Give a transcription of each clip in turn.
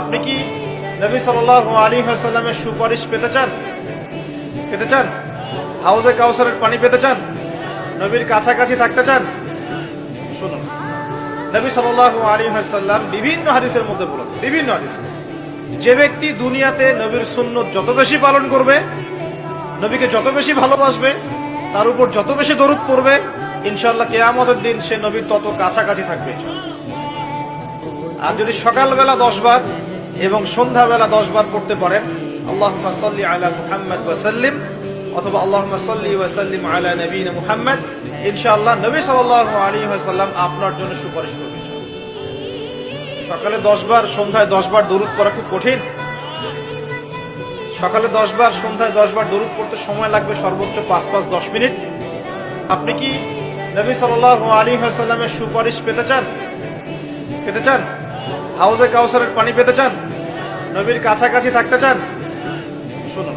আপনি কি নবী সাল্লাহ আলী সুপারিশ পেতে চান? পেতে চান? হাউজে কাউসারের পানি পেতে চান? নবীর কাছাকাছি থাকতে চান? শুনুন। নবী সাল্লাহ আলী সাল্লাম বিভিন্ন হাদিসের মধ্যে বলেছে বিভিন্ন হাদিস। যে ব্যক্তি দুনিয়াতে নবীর সুন্নত যত বেশি পালন করবে, নবীকে যত বেশি ভালোবাসবে, তার উপর যত বেশি দরুদ পড়বে ইনশাল্লাহ কেয়ামতের দিন সে নবীর তত কাছাকাছি থাকবে আর যদি সকালবেলা দশ বার এবং সন্ধ্যাবেলা দশ বার পড়তে পারেন আল্লাহ অথবা ওয়াসাল্লিম নবী সাল্লাহ আপনার জন্য সুপারিশ সকালে দশ বার সন্ধ্যায় দশ বার দরুদ পড়া খুব কঠিন। সকালে সন্ধ্যায় দরুদ পড়তে সময় লাগবে সর্বোচ্চ পাঁচ পাঁচ দশ মিনিট। আপনি কি নবী সাল্লাহ আলী সাল্লামের সুপারিশ পেতে চান? পেতে চান? হাউজে কাউসারের পানি পেতে চান? নবীর কাছাকাছি থাকতে চান? শুনুন।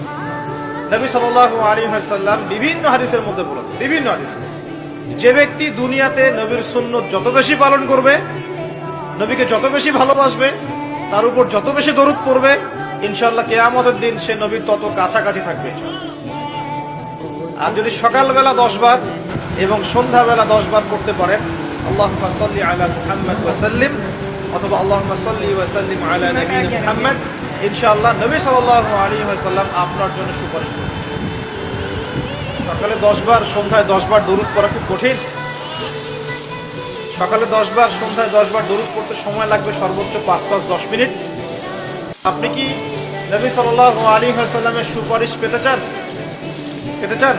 নবী সাল্লাহ আলী সাল্লাম বিভিন্ন হাদিসের মধ্যে বলেছে বিভিন্ন হাদিস। যে ব্যক্তি দুনিয়াতে নবীর সুন্নত যত বেশি পালন করবে, নবীকে যত বেশি ভালোবাসবে, তার উপর যত বেশি দরুদ পড়বে ইনশাল্লাহ কেয়ামতের দিন সে নবীর তত কাছাকাছি থাকবে। আর যদি সকালবেলা দশ বার এবং সন্ধ্যাবেলা দশ বার করতে পারেন আল্লাহ সাল্লি আলা মুহাম্মদ ওয়াসাল্লিম অথবা আল্লাহ সাল্লি ওয়াসাল্লিম আলা নবীন মুহাম্মদ ইনশাআল্লাহ নবী সাল্লাল্লাহু আলাইহি ওয়াসাল্লাম আপনার জন্য সুপারিশ করবে সকালে দশ বার সন্ধ্যায় দশ বার দরুদ পড়া খুব কঠিন। সকালে দশ বার সন্ধ্যায় দশ বার দরুদ পড়তে সময় লাগবে সর্বোচ্চ পাঁচ পাঁচ দশ মিনিট। আপনি কি নবী সাল্লাল্লাহু আলাইহি ওয়াসাল্লামের সুপারিশ পেতে চান? পেতে চান?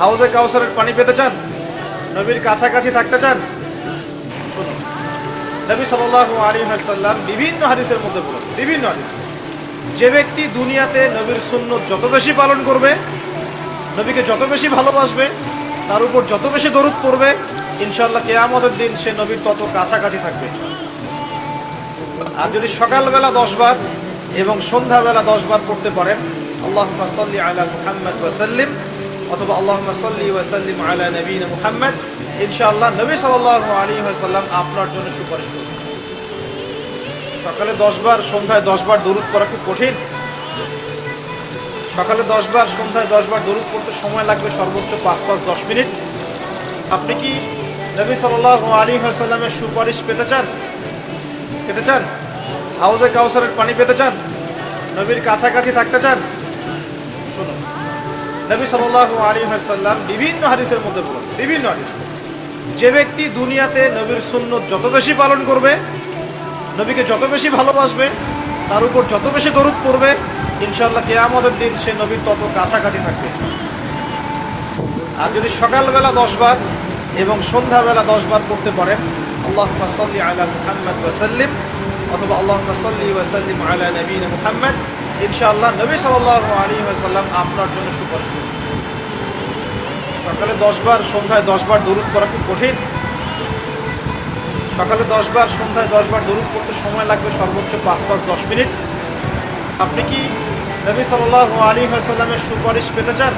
হাউজে কাউসারের পানি পেতে চান? নবীর কাছাকাছি থাকতে চান? নবী সাল্লাল্লাহু আলী সাল্লাম বিভিন্ন হাদিসের মধ্যে বলেছে বিভিন্ন হাদিস। যে ব্যক্তি দুনিয়াতে নবীর শূন্য যত বেশি পালন করবে, নবীকে যত বেশি ভালোবাসবে, তার উপর যত বেশি দরুদ পড়বে ইনশাল্লাহ কেয়ামতের দিন সে নবীর তত কাছাকাছি থাকবে। আর যদি সকালবেলা দশ বার এবং সন্ধ্যাবেলা দশ বার পড়তে পারেন আল্লাহ সাল্লি আলা মুহাম্মদ ওয়াসাল্লিম অথবা আল্লাহ সাল্লি ওয়াসাল্লিম আলা নবীন মুহাম্মদ, ইনশাআল্লাহ নবী সাল্লাহ আলী সাল্লাম আপনার জন্য সুপারিশ সকালে দশবার সন্ধ্যায় দশবার দরুদ পড়া খুব কঠিন। সকালে দশবার সন্ধ্যায় দশবার দরুদ পড়তে সময় লাগবে সর্বোচ্চ পাঁচ পাঁচ দশ মিনিট। আপনি কি নবী সাল্লাহ আলী সাল্লামের সুপারিশ পেতে চান? পেতে চান? হাউজে কাউসারের পানি পেতে চান? নবীর কাছাকাছি থাকতে চান? শুনুন। নবী আলাইহি ওয়াসাল্লাম বিভিন্ন হাদিসের মধ্যে বলেছে বিভিন্ন হাদিস। যে ব্যক্তি দুনিয়াতে নবীর সুন্নত যত বেশি পালন করবে, নবীকে যত বেশি ভালোবাসবে, তার উপর যত বেশি দরুদ পড়বে ইনশাল্লাহ কেয়ামতের দিন সে নবীর তত কাছাকাছি থাকবে। আর যদি সকালবেলা দশ বার এবং সন্ধ্যাবেলা দশ বার পড়তে পারেন আল্লাহ আলা মুহাম্মদ ওয়াসাল্লিম অথবা আল্লাহ সাল্লি ওয়াসাল্লিম আলা নবীন মুহাম্মদ ইনশাআল্লাহ নবী সাল্লাহ আলী সাল্লাম আপনার জন্য সুপারিশ। সকালে দশবার সন্ধ্যায় দশবার দরুদ করা খুব কঠিন। সকালে দশবার সন্ধ্যায় দশবার দরুদ করতে সময় লাগবে সর্বোচ্চ পাঁচ পাঁচ দশ মিনিট। আপনি কি নবী সাল্লাহ আলী সাল্লামের সুপারিশ পেতে চান?